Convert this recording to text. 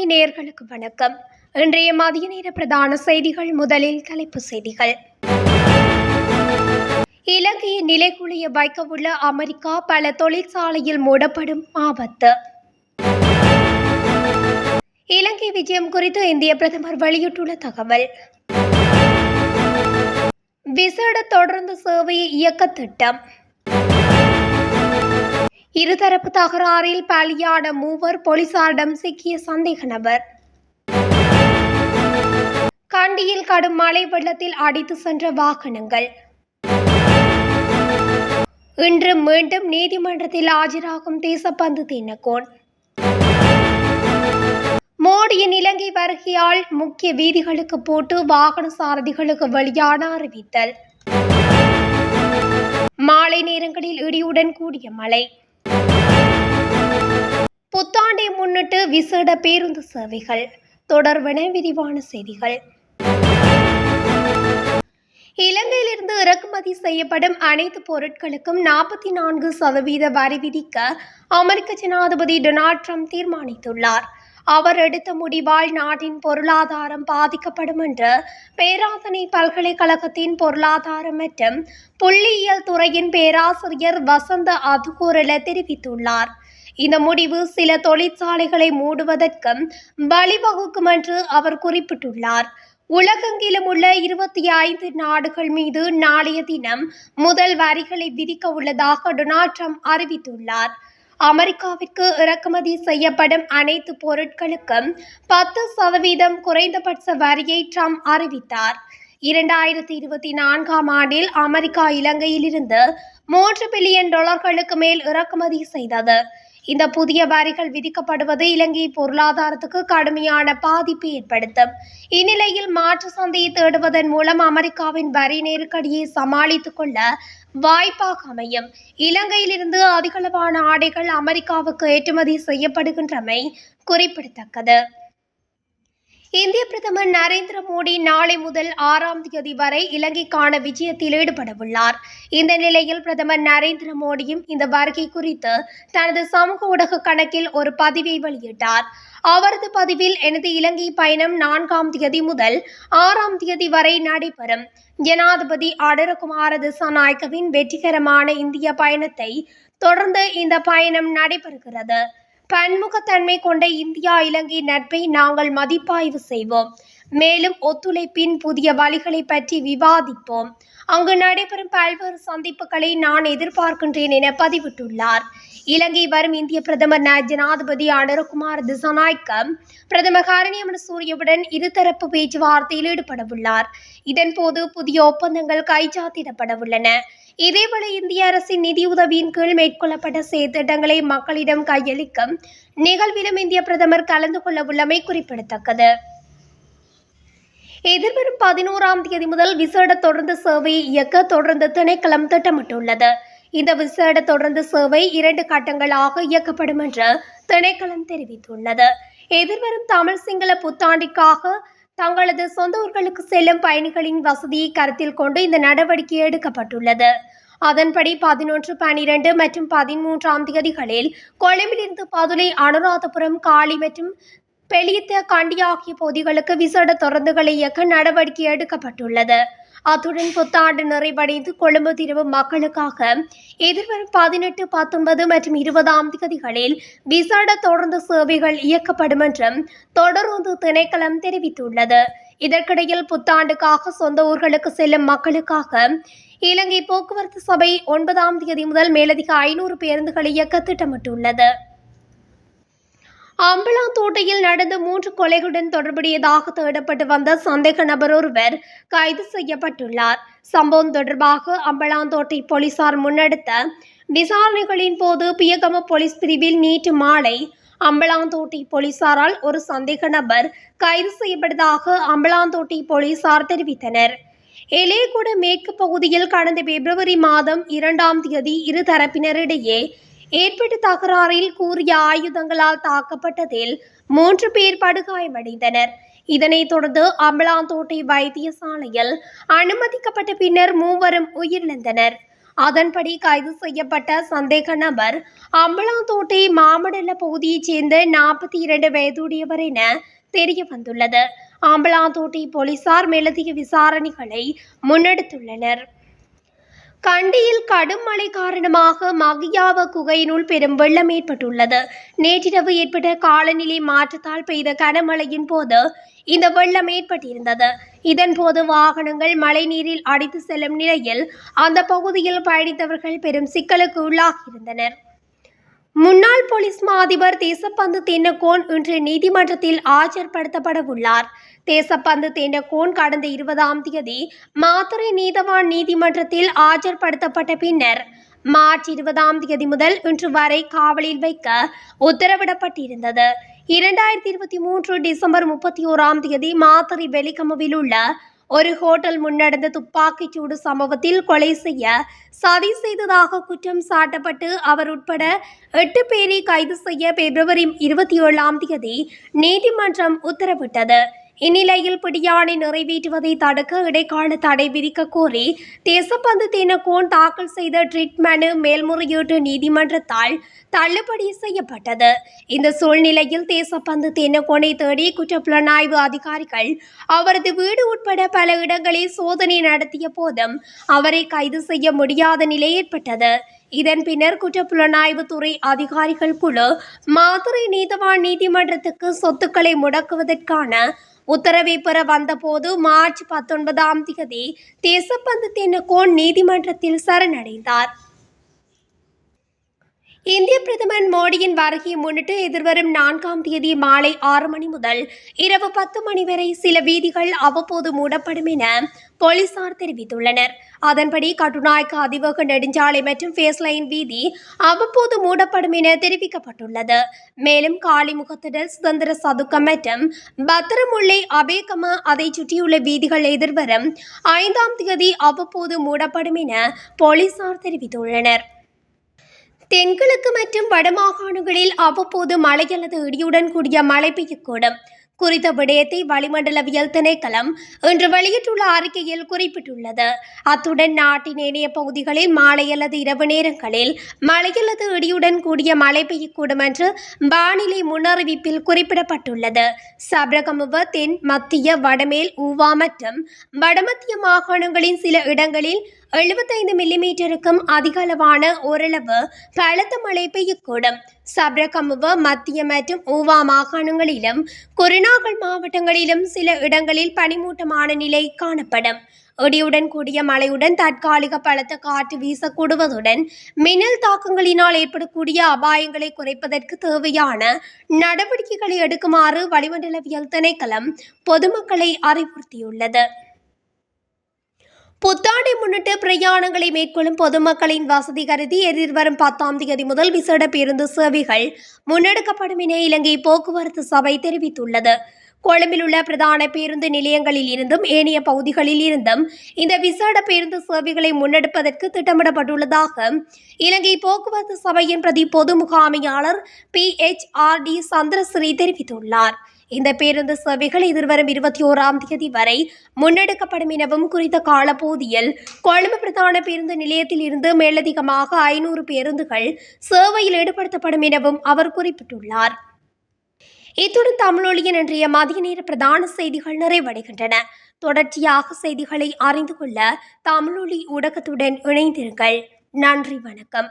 தமிழொலி நேர்களுக்கு வணக்கம். இன்றைய மதிய நேர பிரதான செய்திகள் முதலில் தலைப்பு செய்திகள். இலங்கையை நிலைகுலைய வைக்கவுள்ள அமெரிக்கா பல தொழிற்சாலையில் மூடப்படும் ஆபத்து. இலங்கை விஜயம் குறித்து இந்திய பிரதமர் வெளியிட்டுள்ள தகவல். விசேட தொடர்ந்து சேவையை இயக்க திட்டம். இருதரப்பு தகராறில் பலியான மூவர் போலீசாரிடம் சிக்கிய சந்தேக நபர். கண்டியில் கடும் மழை வெள்ளத்தில் அடித்து சென்ற வாகனங்கள். இன்று மீண்டும் நீதிமன்றத்தில் ஆஜராகும் தேசப்பந்து தினகோன். மோடியின் இலங்கை வருகையால் முக்கிய வீதிகளுக்கு போட்டு வாகன சாரதிகளுக்கு வெளியான அறிவித்தல். மாலை நேரங்களில் இடியுடன் கூடிய மழை. புத்தாண்டை முன்னிட்டு விசேட பேருந்து சேவைகள் தொடர்பென விரிவான செய்திகள். இலங்கையிலிருந்து இறக்குமதி செய்யப்படும் அனைத்து பொருட்களுக்கும் நாற்பத்தி நான்கு சதவீத வரி விதிக்க அமெரிக்க ஜனாதிபதி டொனால்ட் ட்ரம்ப் தீர்மானித்துள்ளார். அவர் எடுத்த முடிவால் நாட்டின் பொருளாதாரம் பாதிக்கப்படும் என்று பேராதனை பல்கலைக்கழகத்தின் பொருளாதாரம் மற்றும் புள்ளியியல் துறையின் பேராசிரியர் வசந்த அதுகூரல தெரிவித்துள்ளார். இந்த முடிவு சில தொழிற்சாலைகளை மூடுவதற்கும் வழிவகுக்கும் என்று அவர் குறிப்பிட்டுள்ளார். உலகெங்கிலும் உள்ள இருபத்தி ஐந்து நாடுகள் மீது நாளைய தினம் முதல் வரிகளை விதிக்க உள்ளதாக டொனால்ட் ட்ரம்ப் அறிவித்துள்ளார். அமெரிக்காவிற்கு இறக்குமதி செய்யப்படும் அனைத்து பொருட்களுக்கும் பத்து சதவீதம் குறைந்தபட்ச வரியை ட்ரம்ப் அறிவித்தார். இரண்டாயிரத்தி இருபத்தி நான்காம் ஆண்டில் அமெரிக்கா இலங்கையிலிருந்து மூன்று பில்லியன் டாலர்களுக்கு மேல் இறக்குமதி செய்தது. இந்த புதிய வரிகள் விதிக்கப்படுவது இலங்கை பொருளாதாரத்துக்கு கடுமையான பாதிப்பை ஏற்படுத்தும். இந்நிலையில் மாற்று சந்தையை தேடுவதன் மூலம் அமெரிக்காவின் வரி நெருக்கடியை சமாளித்துக் கொள்ள வாய்ப்பாக அமையும். இலங்கையிலிருந்து அதிகளவான ஆடைகள் அமெரிக்காவுக்கு ஏற்றுமதி செய்யப்படுகின்றமை குறிப்பிடத்தக்கது. இந்திய பிரதமர் நரேந்திர மோடி நாளை முதல் ஆறாம் தேதி வரை இலங்கைக்கான விஜயத்தில் ஈடுபடவுள்ளார். இந்த நிலையில் பிரதமர் நரேந்திர மோடியும் இந்த வருகை குறித்து தனது சமூக ஊடக கணக்கில் ஒரு பதிவை வெளியிட்டார். அவரது பதிவில் எனது இலங்கை பயணம் நான்காம் தேதி முதல் ஆறாம் தேதி வரை நடைபெறும். ஜனாதிபதி அடரகுமார திசாநாயக்கவின் வெற்றிகரமான இந்திய பயணத்தை தொடர்ந்து இந்த பயணம் நடைபெறுகிறது. பன்முகத்தன்மை கொண்ட இந்தியா இலங்கை நட்பை நாங்கள் மதிப்பாய்வு செய்வோம். மேலும் ஒத்துழைப்பின் புதிய வழிகளை பற்றி விவாதிப்போம். அங்கு நடைபெறும் பல்வேறு சந்திப்புகளை நான் எதிர்பார்க்கின்றேன் என பதிவிட்டுள்ளார். இலங்கை வரும் இந்திய பிரதமர் ந- ஜனாதிபதி அனுரகுமார் திசநாயக்க பிரதமர் ஹரணியமன் சூரியவுடன் இருதரப்பு பேச்சுவார்த்தையில் ஈடுபடவுள்ளார். இதன்போது புதிய ஒப்பந்தங்கள் கைச்சாத்திடப்படவுள்ளன. இதேவேளை இந்திய அரசின் நிதியுதவியின் கீழ் மேற்கொள்ளப்பட்ட செயற்திட்டங்களை மக்களிடம் கையளிக்கும் நிகழ்விலும் இந்திய பிரதமர் கலந்து கொள்ள உள்ளமை குறிப்பிடத்தக்கது. எதிர்வரும் பதினோராம் தேதி முதல் விசேட தொடர்ந்து சேவையை இயக்க தொடர்ந்து திணைக்களம் திட்டமிட்டுள்ளது. இந்த விசேட தொடர்ந்து சேவை இரண்டு கட்டங்களாக இயக்கப்படும் என்று திணைக்களம் தெரிவித்துள்ளது. எதிர்வரும் தமிழ் சிங்கள புத்தாண்டிற்காக தங்களது சொந்த ஊர்களுக்கு செல்லும் பயணிகளின் வசதியை கருத்தில் கொண்டு இந்த நடவடிக்கை எடுக்கப்பட்டுள்ளது. அதன்படி பதினொன்று பனிரெண்டு மற்றும் பதிமூன்றாம் தேதிகளில் கொழும்பிலிருந்து பதுளை அனுராதபுரம் காளி மற்றும் பெலித்த கண்டி ஆகிய பகுதிகளுக்கு விசேட தொடர்ந்துகளை இயக்க நடவடிக்கை எடுக்கப்பட்டுள்ளது. அத்துடன் புத்தாண்டு நிறைவடைந்து கொழும்பு திரும்பும் மக்களுக்காக எதிர்வரும் பதினெட்டு பத்தொன்பது மற்றும் இருபதாம் தேதிகளில் விசேட தொடர்ந்து சேவைகள் இயக்கப்படும் என்றும் தொடர்ந்து திணைக்களம் தெரிவித்துள்ளது. இதற்கிடையில் புத்தாண்டுக்காக சொந்த ஊர்களுக்கு செல்லும் மக்களுக்காக இலங்கை போக்குவரத்து சபை ஒன்பதாம் தேதி முதல் மேலதிக ஐநூறு பேருந்துகளை இயக்க திட்டமிட்டுள்ளது. அம்பலாத்தோட்டையில் நடந்த மூன்று கொலைகளுடன் தொடர்புடையதாக தேடப்பட்டு வந்த சந்தேக நபர் ஒருவர் கைது செய்யப்பட்டுள்ளார். சம்பவம் தொடர்பாக அம்பலாந்தோட்டை போலீசார் முன்னெடுத்த விசாரணைகளின் போது பியகம போலீஸ் பிரிவில் நேற்று மாலை அம்பலாந்தோட்டை போலீசாரால் ஒரு சந்தேக நபர் கைது செய்யப்பட்டதாக அம்பலாந்தோட்டை போலீசார் தெரிவித்தனர். எலேகுட மேற்கு பகுதியில் கடந்த பிப்ரவரி மாதம் இரண்டாம் தேதி இரு தரப்பினரிடையே ஏற்பட்ட தகராறில் கூறிய ஆயுதங்களால் தாக்கப்பட்டதில் மூன்று பேர் படுகாயமடைந்தனர். இதனைத் தொடர்ந்து அம்பலாந்தோட்டை வைத்தியசாலையில் அனுமதிக்கப்பட்ட பின்னர் மூவரும் உயிரிழந்தனர். அதன்படி கைது செய்யப்பட்ட சந்தேக நபர் அம்பலாந்தோட்டை மாமடல பகுதியைச் சேர்ந்த நாற்பத்தி இரண்டு வயதுடையவர் என தெரிய வந்துள்ளது அம்பலாந்தோட்டை போலீசார் மேலதிக விசாரணைகளை முன்னெடுத்துள்ளனர். கண்டியில் கடும் மழை காரணமாக மகியாவ குகையினுள் பெரும் வெள்ளம் ஏற்பட்டுள்ளது. நேற்றிரவு ஏற்பட்ட காலநிலை மாற்றத்தால் பெய்த கனமழையின் போது இந்த வெள்ளம் ஏற்பட்டிருந்தது. இதன் போது வாகனங்கள் மழைநீரில் அடித்து செல்லும் நிலையில் அந்த பகுதியில் பயணித்தவர்கள் பெரும் சிக்கலுக்கு உள்ளாகியிருந்தனர். முன்னாள் போலீஸ் மா அதிபர் தேசப்பந்து தென்னகோன் இன்று நீதிமன்றத்தில் ஆஜர்படுத்தப்பட உள்ளார் தேசப்பந்து தென்னகோன் கடந்த இருபதாம் தேதி மாத்தறை நீதவான் நீதிமன்றத்தில் ஆஜர்படுத்தப்பட்ட பின்னர் மார்ச் இருபதாம் தேதி முதல் இன்று வரை காவலில் வைக்க உத்தரவிடப்பட்டிருந்தது. இரண்டாயிரத்தி இருபத்தி மூன்று டிசம்பர் முப்பத்தி ஓராம் தேதி மாத்தறை வெளிக்கமுவில் உள்ள ஒரு ஹோட்டல் முன்னடந்த துப்பாக்கிச் சூடு சம்பவத்தில் கொலை செய்ய சதி செய்ததாக குற்றம் சாட்டப்பட்டு அவர் உட்பட எட்டு பேரை கைது செய்ய பிப்ரவரி இருபத்தி ஏழாம் தேதி நீதிமன்றம் உத்தரவிட்டது. இந்நிலையில் பிடியாணை நிறைவேற்றுவதை தடுக்க இடைக்கால தடை விதிக்க கோரி தேசப்பந்து தினகோன் தாக்கல் செய்த ட்ரீட் மனு மேல்முறையீட்டு நீதிமன்றத்தால் தள்ளுபடி செய்யப்பட்டது. இந்த சூழ்நிலையில் தேசப்பந்து தினக்கோனை தேடி குற்றப்புலனாய்வு அதிகாரிகள் அவரது வீடு உட்பட பல இடங்களில் சோதனை நடத்திய போதும் அவரை கைது செய்ய முடியாத நிலை ஏற்பட்டது. இதன் பின்னர் குற்றப்புலனாய்வு துறை அதிகாரிகள் குழு மாதுரை நீதவான் நீதிமன்றத்துக்கு சொத்துக்களை முடக்குவதற்கான உத்தரவை பெற வந்தபோது மார்ச் பத்தொன்பதாம் தேதி தேசப்பந்து தென்னகோன் நீதிமன்றத்தில் சரணடைந்தார். இந்திய பிரதமர் மோடியின் வருகையை முன்னிட்டு எதிர்வரும் நான்காம் தேதி மாலை ஆறு மணி முதல் இரவு பத்து மணி வரை சில வீதிகள் அவ்வப்போது மூடப்படும் என போலீசார் தெரிவித்துள்ளனர். அதன்படி கட்டுநாயக்க அதிவேக நெடுஞ்சாலை மற்றும் ஃபேஸ்லைன் வீதி அவ்வப்போது மூடப்படும் என தெரிவிக்கப்பட்டுள்ளது. மேலும் காளிமுகத்திடல் சுதந்திர சதுக்கம் மற்றும் பத்திரமுல்லை அபேகம அதை சுற்றியுள்ள வீதிகள் எதிர்வரும் ஐந்தாம் தேதி அவ்வப்போது மூடப்படும் என போலீசார் தெரிவித்துள்ளனர். தென்கிழக்கு மற்றும் வடமாகாணங்களில் அவ்வப்போது மழை அல்லது இடியுடன் கூடிய மழை பெய்யக்கூடும். குறித்த விடயத்தை வளிமண்டலவியல் திணைக்களம் இன்று வெளியிட்டுள்ள அறிக்கையில் குறிப்பிட்டுள்ளது. அத்துடன் நாட்டின் இணைய பகுதிகளில் மாலை அல்லது இரவு நேரங்களில் மழை அல்லது இடியுடன் கூடிய மழை பெய்யக்கூடும் என்று வானிலை முன்னறிவிப்பில் குறிப்பிடப்பட்டுள்ளது. சபரகமுவ தென் மத்திய வடமேல் ஊவா மற்றும் வடமத்திய மாகாணங்களின் சில இடங்களில் எழுபத்தைந்து மில்லிமீட்டருக்கும் அதிக அளவான ஓரளவு பலத்த மழை பெய்யக்கூடும் சப்ரகமுவ மத்திய மற்றும் ஊவா மாகாணங்களிலும் குருநாகல் மாவட்டங்களிலும் சில இடங்களில் பனிமூட்டமான நிலை காணப்படும் இடியுடன் கூடிய மழையுடன் தற்காலிக பலத்த காற்று வீசக்கூடுவதுடன் மின்னல் தாக்கங்களினால் ஏற்படக்கூடிய அபாயங்களை குறைப்பதற்கு தேவையான நடவடிக்கைகளை எடுக்குமாறு வளிமண்டலவியல் திணைக்களம் பொதுமக்களை அறிவுறுத்தியுள்ளது புத்தாண்டை முன்னிட்டு பிரயாணங்களை மேற்கொள்ளும் பொதுமக்களின் வசதி கருதி எதிர்வரும் பத்தாம் தேதி முதல் விசேட பேருந்து சேவைகள் முன்னெடுக்கப்படும் என இலங்கை போக்குவரத்து சபை தெரிவித்துள்ளது. கொழும்பில் உள்ள பிரதான பேருந்து நிலையங்களில் இருந்தும் ஏனைய பகுதிகளில் இருந்தும் இந்த விசேட பேருந்து சேவைகளை முன்னெடுப்பதற்கு திட்டமிடப்பட்டுள்ளதாக இலங்கை போக்குவரத்து சபையின் பிரதி பொது முகாமையாளர் P. H. R. D. Chandrasri தெரிவித்துள்ளார். இந்த பேருந்து சேவைகள் எதிர்வரும் இருபத்தி ஓராம் தேதி வரை முன்னெடுக்கப்படும் எனவும் குறித்த காலப்பகுதியில் கொழும்பு பிரதான பேருந்து நிலையத்தில் இருந்து மேலதிகமாக ஐநூறு பேருந்துகள் சேவையில் ஈடுபடுத்தப்படும் எனவும் அவர் குறிப்பிட்டுள்ளார். இத்துடன் தமிழொலியின் இன்றைய மதிய நேர பிரதான செய்திகள் நிறைவடைகின்றன. தொடர்ச்சியாக செய்திகளை அறிந்து கொள்ள தமிழொலி ஊடகத்துடன் இணைந்திருங்கள். நன்றி வணக்கம்.